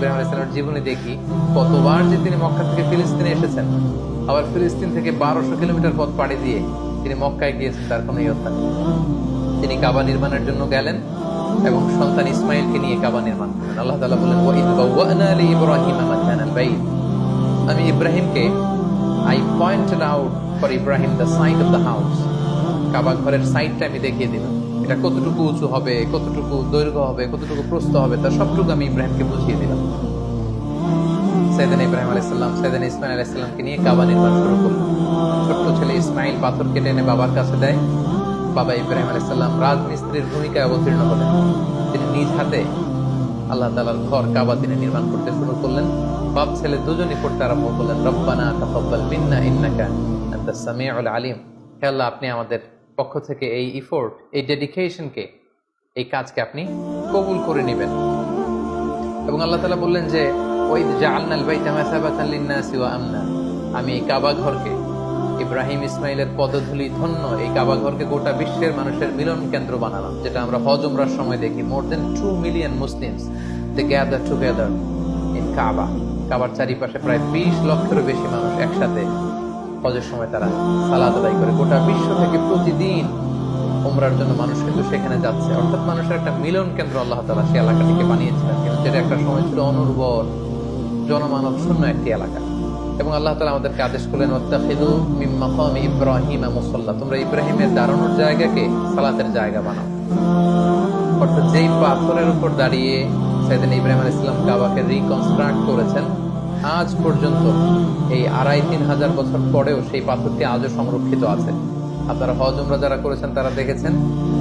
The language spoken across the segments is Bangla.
Ibrahim আলাইসাল্লামের জীবনে দেখি, কতবার যে তিনি মক্কা থেকে ফিলিস্তিনে এসেছেন। আবার ফিলিস্তিন থেকে বারোশো কিলোমিটার পথ পাড়ি দিয়ে তিনি মক্কায় গিয়েছেন, তার কোনো ইয়ত্তা নেই। তিনি কাবা নির্মাণের জন্য গেলেন এবং সন্তান ইসমাইলকে নিয়ে কাবা নির্মাণ করলেন। আল্লাহ লিইব্রাহিম মাকানাল বাইত। আমি ইব্রাহিমকে I pointed out for Ibrahim the side of the house Kaaba ঘরের সাইডটা আমি দেখিয়ে দিলাম। এটা কতটুকু উঁচু হবে, কতটুকু দৈর্ঘ্য হবে, কতটুকু প্রস্থ হবে, তার সবটুকু আমি ইব্রাহিমকে বুঝিয়ে দিলাম। সাইদান ইব্রাহিম আলাইসাল্লাম সাইদান ইসমাইল আলাইসাল্লামকে নিয়ে কাবা নির্মাণ শুরু করলেন ছোট্ট ছেলে ইসমাইল পাথর কেটে এনে বাবার কাছে দেয়। বাবা ইব্রাহিম আলাইসাল্লাম রাজমিস্ত্রির ভূমিকায় অবতীর্ণ হলেন। তিনি নিজ হাতে আল্লাহ তালার ঘর, কাবা তিনি নির্মাণ করতে শুরু করলেন। বাপ, ছেলে দুজনই পড়তে আরম্ভ করলেন। রব্বানা ইন্নাকা সামিউল আলিম। হে আল্লাহ, আপনি আমাদের পক্ষ থেকে এই ইফোর্ট এই ডেডিকেশনকে এই কাজকে আপনি কবুল করে নেবেন। এবং আল্লাহ তালা বললেন যে, ওই ওয়া আমনা। আমি এই কাবা ঘরকে, ইব্রাহিম ইসমাইলের পদধূলি ধন্য, এই কাবা ঘরকে গোটা বিশ্বের মানুষের মিলন কেন্দ্র বানালাম, যেটা আমরা হজ উমরার সময় দেখি। More than two million Muslims they gather together in Kaaba কাবার চারিপাশে প্রায় বিশ লক্ষেরও বেশি মানুষ একসাথে হজের সময় তারা সালাদ আদায় করে। গোটা বিশ্ব থেকে প্রতিদিন উমরার জন্য মানুষ কিন্তু সেখানে যাচ্ছে। অর্থাৎ মানুষের একটা মিলন কেন্দ্র আল্লাহ তালা সে এলাকাটিকে বানিয়েছিলেন কিন্তু যেটা একটা সময় ছিল অনুর্বর, জনমানব শূন্য একটি এলাকা। এবং আল্লাহ তালা আমাদেরকে আদেশ করলেন ওয়াত্তাখিদু মিন মাকামি ইব্রাহিম মুসাল্লা। তোমরা ইব্রাহিমের দাঁড়ানোর জায়গাকে সালাতের জায়গা বানাও। অর্থাৎ যেই পাথরের উপর দাঁড়িয়ে সেদিন ইব্রাহিম আলাইহিস সালাম কাবাকে রিকনস্ট্রাক্ট করেছেন আজ পর্যন্ত এই আড়াই, তিন হাজার বছর পরেও সেই পাথরটি আজও সংরক্ষিত আছে। আপনারা হজ, উমরা যারা করেছেন, তারা দেখেছেন,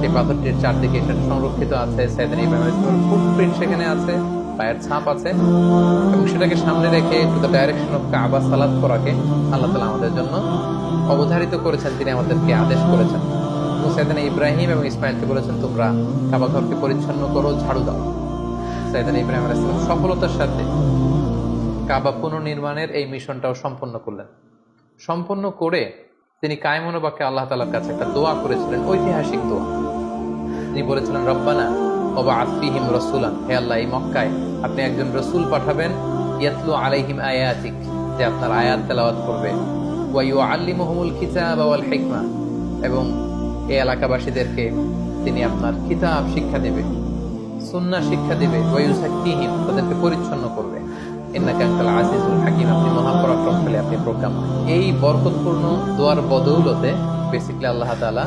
সেই পাথরটির চারদিকে সেটা সংরক্ষিত আছে। সেদিন ফুটপ্রিন্ট সেখানে আছে, পায়ের ছাপ আছে, এবং সেটাকে সামনে রেখে টু ডাইরেকশন অফ কাবা সালাদ করাকে আল্লাহ তালা আমাদের জন্য অবধারিত করেছেন। তিনি আমাদেরকে আদেশ করেছেন। সেদিন ইব্রাহিম এবং ইসমাইলকে বলেছেন, তোমরা কাবা ঘরকে পরিচ্ছন্ন করো, ঝাড়ু দাও। সাইদান ইব্রাহিম সফলতার সাথে কাবা পুনর্নির্মাণের এই মিশনটাও সম্পন্ন করলেন। সম্পন্ন করে তিনি কায়মনোবাকে আল্লাহ তালার কাছে একটা দোয়া করেছিলেন, ঐতিহাসিক দোয়া। তিনি বলেছিলেন, রব্বানা ওবা আফিহিম রসুলান। হে আল্লাহ, এই মক্কায় আপনি একজন রসুল পাঠাবেন, ইয়াতলু আলাইহিম আয়াতিক, যে আপনার আয়াত তেলাওয়াত করবে। ওয়াইউ আল্লিমুহুমুল কিতাব ওয়াল হিকমা। এবং এই এলাকাবাসীদেরকে তিনি আপনার কিতাব শিক্ষা দেবে, সুন্নাহ শিক্ষা দিবে। ওয়ায়ুসাক্কিহিম তাদেরকে পরিচ্ছন্ন করবে। ইন্নাকা আনতাল আজিজুল আপনি প্রোগ্রাম এই বরকতপূর্ণ দোয়ার বদৌলতে বেসিক্যালি আল্লাহ তাআলা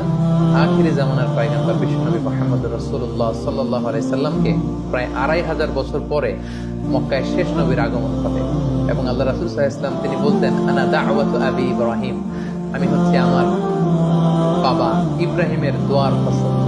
আখিরি জামানার পয়গম্বর বিশ্বনবী মুহাম্মদ রাসূলুল্লাহ সাল্লাল্লাহু আলাইহি সাল্লামকে প্রায় আড়াই হাজার বছর পরে মক্কায় শেষ নবীর আগমন ঘটে। এবং আল্লাহ রাসূল আলাইহি সাল্লাম তিনি বলতেন, আনা দাওয়াতু আবি ইব্রাহিম। আমি হচ্ছে আমার বাবা ইব্রাহিমের দোয়ার ফসল।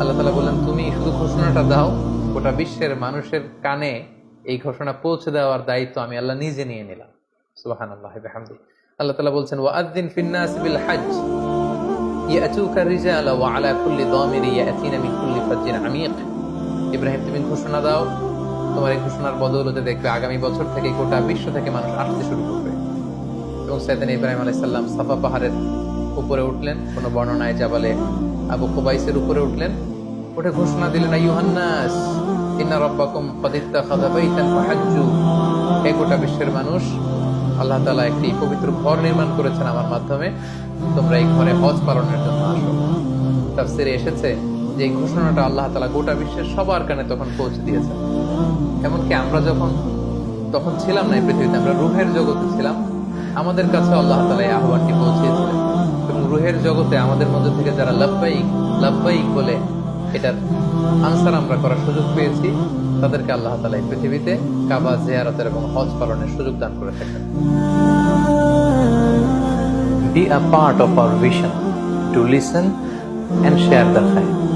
আল্লাহ তালা বললেন, তুমি শুধু ঘোষণাটা দাও, গোটা বিশ্বের মানুষের কানে এই ঘোষণা পৌঁছে দেওয়ার দায়িত্ব আমি আল্লাহ নিজে নিয়ে নিলাম। সুবাহান আল্লাহ আল্লাহ তালা বলছেন ফিন্নাস বিল হজ তোমার এই ঘোষণার বদৌলতে দেখবে আগামী বছর থেকে বিশ্ব থেকে মানুষ শুরু আলাইসাল্লাম পাহাড়ের উপরে উঠলেন, কোনো বর্ণনায় জাবালে আবু কুবাইসের উপরে উঠলেন। উঠে ঘোষণা দিলেন ইউহান্নাস ইন্না রব্বাকুম কদিত্তা খাদাবাইতান ফাহাজ্জু। হে গোটা বিশ্বের মানুষ, আল্লাহ তাআলা একটি পবিত্র ঘর নির্মাণ করেছেন আমার মাধ্যমে। তোমরা এই ঘরে হজ পালনের জন্য আসো। তাফসিরে এসেছে যে এই ঘোষণাটা আল্লাহ তালা গোটা বিশ্বের সবার কানে তখন পৌঁছে দিয়েছেন। এমনকি আমরা যখন, তখন ছিলাম না এই পৃথিবীতে, আমরা রুহের জগতে ছিলাম। আমাদের কাছে আল্লাহ তালা এই জগতে আমাদের মধ্যে থেকে যারা লাভবাহিক লাভবাহিক বলে এটার আনসার আমরা করার সুযোগ পেয়েছি, তাদেরকে আল্লাহ তালা এই পৃথিবীতে কাবা জিয়ারতের এবং হজ পালনের সুযোগ দান করে থাকেন be a part of our vision to listen and share the fact.